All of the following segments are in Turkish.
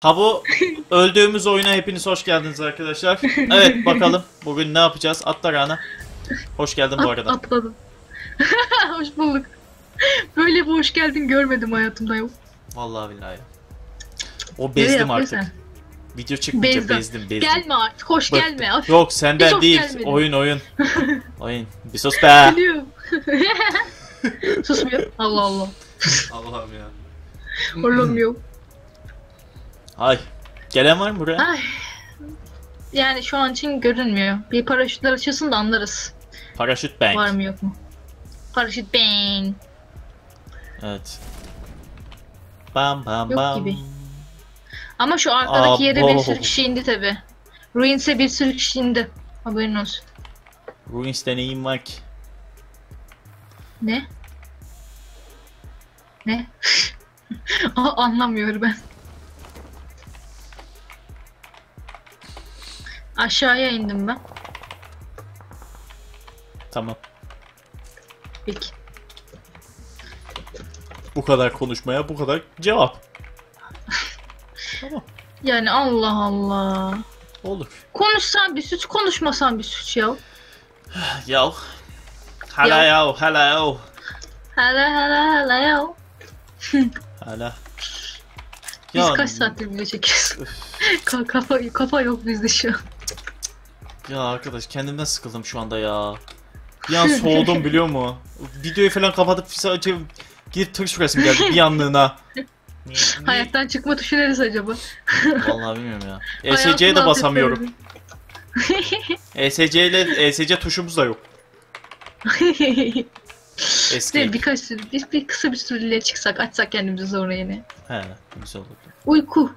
Ha bu öldüğümüz oyuna hepiniz hoş geldiniz arkadaşlar. Evet bakalım bugün ne yapacağız? Atla Rana. Hoş geldin bu At- arada. atladım. hoş bulduk. Böyle bir hoş geldin görmedim hayatımda yok. Vallahi billahi. O bezdim yapıyorsun artık. Video çıkmayınca Bezdim. bezdim bezdim. Gelme artık hoş Bak- gelme. Of, Yok Hiç senden hoş değil. Oyun oyun. oyun. Bir sus be. Biliyorum. Susmuyor. Allah Allah. Allah'ım ya. Oğlum yok. Ay. Gelen var mı buraya? Ay. Yani şu an için görünmüyor. Bir paraşütler açılsın da anlarız. Paraşüt bank. Var mı yok mu? Paraşüt bang. Evet. Bam bam Yok bam. gibi. Ama şu arkadaki yere bir sürü kişi indi tabi. Ruins'e bir sürü kişi indi. Haberin olsun. Ruins deneyim var ki. Ne? Ne? Aa, Anlamıyorum ben. Aşağıya indim ben. Tamam. Peki. Bu kadar konuşmaya bu kadar cevap. tamam. Yani Allah Allah. Olur. Konuşsan bir suç, konuşmasan bir suç ya. Yav. Hala yav. Hala yav. Hala hala hala ya. Hala. Biz kaç saattir video çekiyoruz? Ka- kafa, kafa yok bizde şu an. Ya arkadaş kendimden sıkıldım şu anda ya. Bir an soğudum biliyor musun? Videoyu falan kapatıp sadece gidip tır süresim geldi bir anlığına. Hayattan çıkma tuşu neresi acaba? Vallahi bilmiyorum ya. ESC'ye de basamıyorum. ESC ile ESC tuşumuz da yok. Eski. İşte birkaç sürü, bir, bir kısa bir süreliğe çıksak, açsak kendimizi sonra yine. He, güzel oldu. Uyku.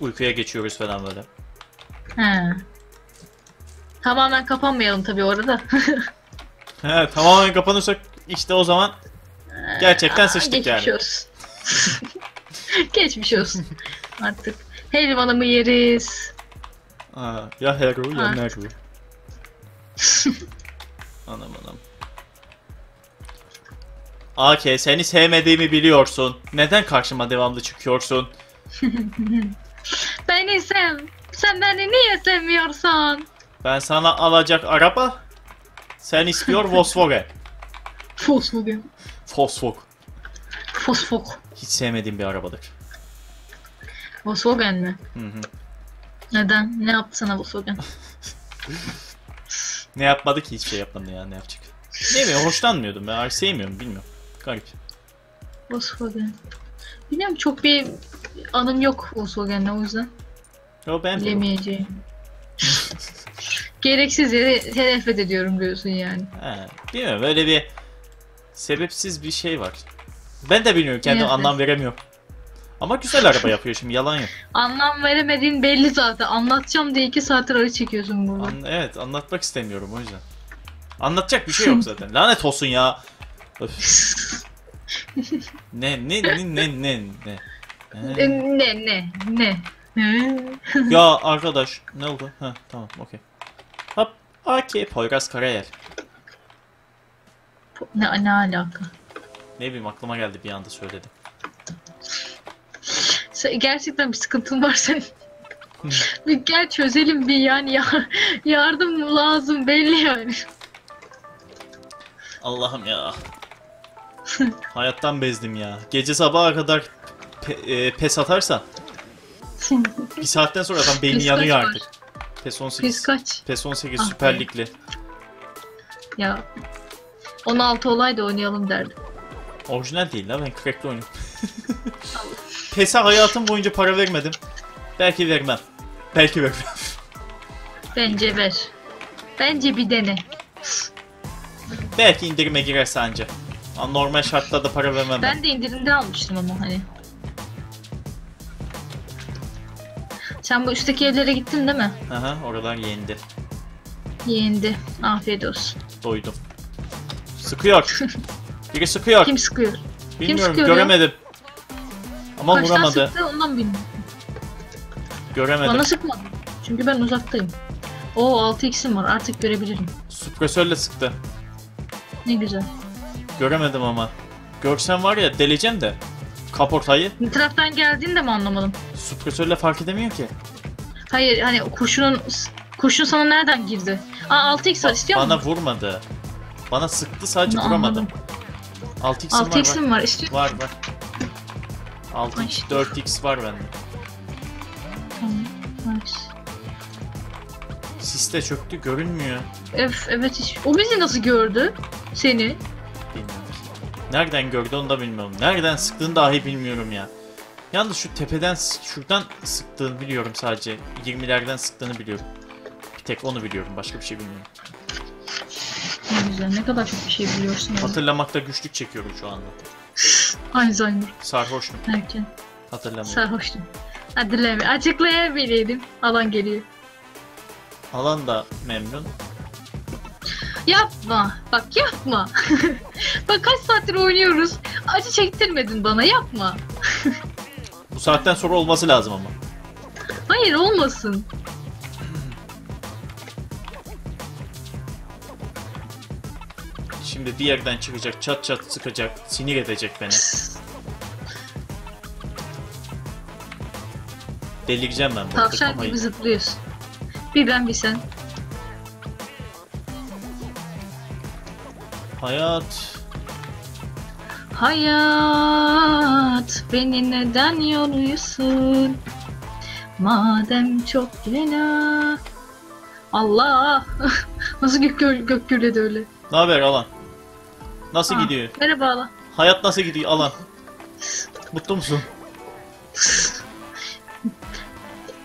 Uykuya geçiyoruz falan böyle. He. Tamamen kapanmayalım tabii orada. He, tamamen kapanırsak işte o zaman gerçekten sıçtık Geçmiş yani. olsun. Geçmiş olsun. Artık helvanımı yeriz. Ha, ya Hero ya Ha. Neru. anam anam. AK seni sevmediğimi biliyorsun. Neden karşıma devamlı çıkıyorsun? Beni sev. Sen beni niye sevmiyorsun? Ben sana alacak araba. Sen istiyor Volkswagen. Volkswagen. Volkswagen. Fosfok. Hiç sevmediğim bir arabadır. Volkswagen mi? Hı hı. Neden? Ne yaptı sana Volkswagen? Ne yapmadı ki hiçbir şey yapmadı ya ne yapacak. Ne bileyim hoşlanmıyordum ben sevmiyorum bilmiyorum. Garip. Volkswagen. Bilmiyorum çok bir anım yok Volkswagen'le o yüzden Yo ben bilemeyeceğim. Gereksiz yere nefret ediyorum diyorsun yani. He, bilmiyorum öyle bir sebepsiz bir şey var. Ben de bilmiyorum kendim Evet. anlam veremiyorum. Ama güzel araba yapıyor şimdi yalan yok. Anlam veremediğin belli zaten. Anlatacağım diye iki saattir acı çekiyorsun burada. An- evet anlatmak istemiyorum o yüzden. Anlatacak bir şey yok zaten. Lanet olsun ya. Öf. ne ne ne ne ne ne. E, He. Ne ne ne? ne? ya arkadaş ne oldu? Ha tamam okey. Okey Poyraz Karayel. ne, ne alaka? Ne bileyim aklıma geldi bir anda söyledim. Sen, gerçekten bir sıkıntın var senin. bir gel çözelim bir yani ya, yardım lazım belli yani. Allah'ım ya. Hayattan bezdim ya. Gece sabaha kadar pe- e, pes atarsan bir saatten sonra adam beyni Pes yanıyor kaç artık. PES 18. Biz kaç? PES 18 Ah Süper. Ligli. Ya 16 olay da oynayalım derdim. Orijinal değil la ben crack'li oynuyorum. PES'e hayatım boyunca para vermedim. Belki vermem. Belki vermem. Bence ver. Bence bir dene. Belki indirime girerse anca. Normal şartlarda para vermem ben. De indirimden almıştım ama hani. Sen bu üstteki evlere gittin değil mi? Aha oralar yendi. Yeğendi. Afiyet olsun. Doydum. Sıkıyor. Biri sıkıyor. Kim sıkıyor? Bilmiyorum sıkıyor ya? göremedim. Ama Kaçtan vuramadı. sıktı ondan bilmiyorum. Göremedim. Bana sıkmadı. Çünkü ben uzaktayım. Oo 6x'im var artık görebilirim. Süpresörle sıktı. Ne güzel. Göremedim ama. Görsem var ya deleceğim de. Kaportayı Ne taraftan geldiğini de mi anlamadım? Suppresörle fark edemiyor ki. Hayır hani kurşunun kurşun sana nereden girdi? Aa 6x var istiyor Bana musun? vurmadı. Bana sıktı sadece Bunu vuramadım. anladım. 6x'im var, var. 6x'im var istiyor Var var. 6x, Ay. 4x var bende. Tamam, nice. Siste çöktü görünmüyor. Öf, evet hiç. O bizi nasıl gördü? Seni. Bilmiyorum. Nereden gördü onu da bilmiyorum. Nereden sıktığını dahi bilmiyorum ya. Yalnız şu tepeden şuradan sıktığını biliyorum sadece. 20'lerden sıktığını biliyorum. Bir tek onu biliyorum. Başka bir şey bilmiyorum. Ne güzel ne kadar çok bir şey biliyorsun. ya. Hatırlamakta güçlük çekiyorum şu anda. Alzheimer. Sarhoşum. Erken. Hatırlamıyorum. Sarhoştum. Hatırlayamıyorum. Açıklayabileydim. Alan geliyor. Alan da memnun. Yapma. Bak yapma. Bak kaç saattir oynuyoruz. Acı çektirmedin bana yapma. Saatten sonra olması lazım ama. Hayır olmasın. Şimdi bir yerden çıkacak, çat çat sıkacak, sinir edecek beni. Delireceğim ben bu Tavşan gibi zıplıyorsun. Bir ben bir sen. Hayat. Hayat beni neden yoruyorsun? Madem çok fena. Allah! Nasıl gök, gök, gök gürledi öyle? Ne haber Alan? Nasıl Ha, gidiyor? Merhaba Allah. Hayat nasıl gidiyor Alan? Mutlu musun?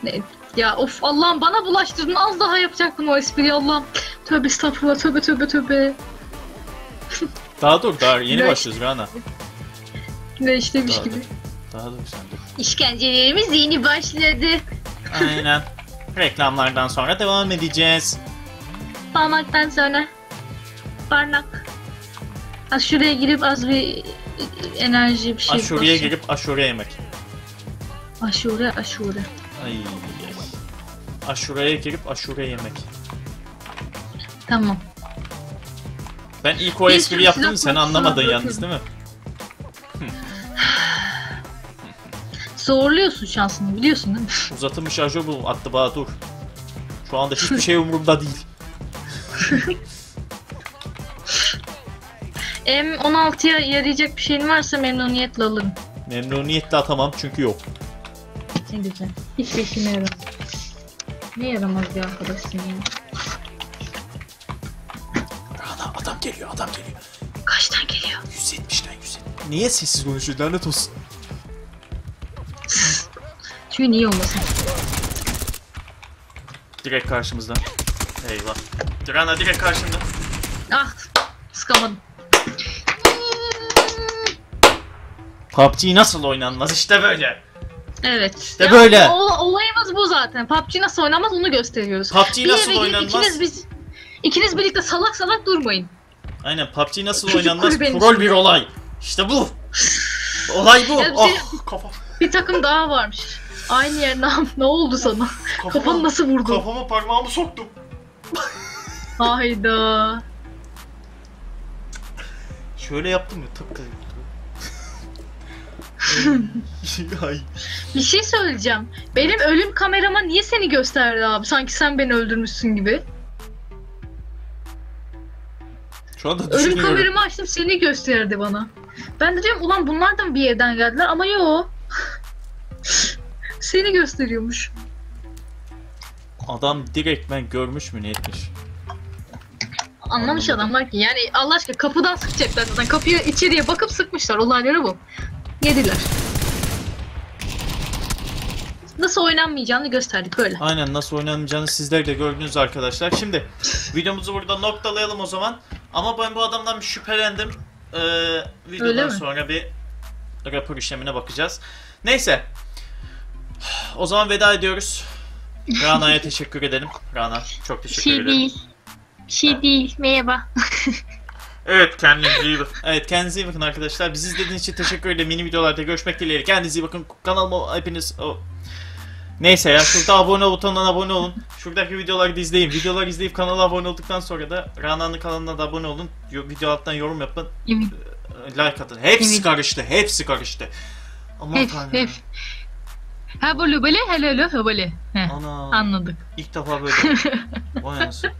Ne? Ya of Allah'ım bana bulaştırdın az daha yapacaktım o espriyi Allah'ım. Tövbe estağfurullah tövbe tövbe tövbe. Daha dur, daha yeni Ne? başlıyoruz Rana. Ne işlemiş Daha gibi. dur. Daha dur sen dur. İşkencelerimiz yeni başladı. Aynen. Reklamlardan sonra devam edeceğiz. Parmaktan sonra barnak. Az şuraya girip az bir enerji bir şey Aşureye basacağım. girip aşure yemek. Aşure aşure. Ay. ay. Aşureye girip aşure yemek. Tamam. Ben ilk o espri yaptım sen anlamadın yalnız değil mi? Zorluyorsun şansını biliyorsun değil mi? Uzatılmış şarjör bu attı bana dur. Şu anda hiçbir şey umurumda değil. M16'ya yarayacak bir şeyin varsa memnuniyetle alırım. Memnuniyetle atamam çünkü yok. Ne güzel. Hiçbir işime yaramaz. Ne yaramaz bir arkadaşsın ya. Adam geliyor. Kaçtan geliyor? 170'den 170. Niye sessiz konuşuyor lanet olsun. Çünkü niye olmasın? Direkt karşımızda. Eyvah. Rana direkt karşımda. Ah! Sıkamadım. PUBG nasıl oynanmaz işte böyle. Evet. İşte böyle. o- olayımız bu zaten. PUBG nasıl oynamaz onu gösteriyoruz. PUBG Bir nasıl oynanmaz? İkiniz, biz, ikiniz birlikte salak salak durmayın. Aynen PUBG nasıl oynanmaz? kulübenin Troll bir olay. İşte bu. Olay bu. Ya bir oh şey- kafam. Bir takım daha varmış. Aynı yer ne, ne oldu sana? Kafan Kafama, nasıl vurdu? kafama parmağımı soktum. Hayda. Şöyle yaptım mı? Tıpkı. Ay. Bir şey söyleyeceğim. Benim ölüm kamerama niye seni gösterdi abi? Sanki sen beni öldürmüşsün gibi. Şu anda Ölüm düşünüyorum. kameramı açtım seni gösterdi bana. Ben de diyorum ulan bunlar da mı bir yerden geldiler ama yo. seni gösteriyormuş. Adam direktmen görmüş mü ne etmiş? Anlamış adamlar ki yani Allah aşkına kapıdan sıkacaklar zaten. Kapıya içeriye bakıp sıkmışlar. Olayları bu. Yediler. Nasıl oynanmayacağını gösterdik öyle. Aynen nasıl oynanacağını sizler de gördünüz arkadaşlar. Şimdi videomuzu burada noktalayalım o zaman. Ama ben bu adamdan bir şüphelendim. Ee, videodan Öyle mi? sonra bir rapor işlemine bakacağız. Neyse. O zaman veda ediyoruz. Rana'ya teşekkür edelim. Rana çok teşekkür şey ederim. değil. Bir şey değil. Merhaba. Evet kendinize iyi bakın. Evet kendinize iyi bakın arkadaşlar. Bizi izlediğiniz için teşekkür ederim. Mini videolarda görüşmek dileğiyle. Kendinize iyi bakın. Kanalıma hepiniz... o- Neyse ya şurada abone butonundan abone olun. Şuradaki videoları da izleyin. Videoları izleyip kanala abone olduktan sonra da Rana'nın kanalına da abone olun. Video alttan yorum yapın. Yemin. e, Like atın. Hepsi Evet. karıştı. Hepsi karıştı. Aman Hef tanrım. hef. Ha böyle böyle hele hele böyle. Ana. anladık. İlk defa böyle. Vay anasını.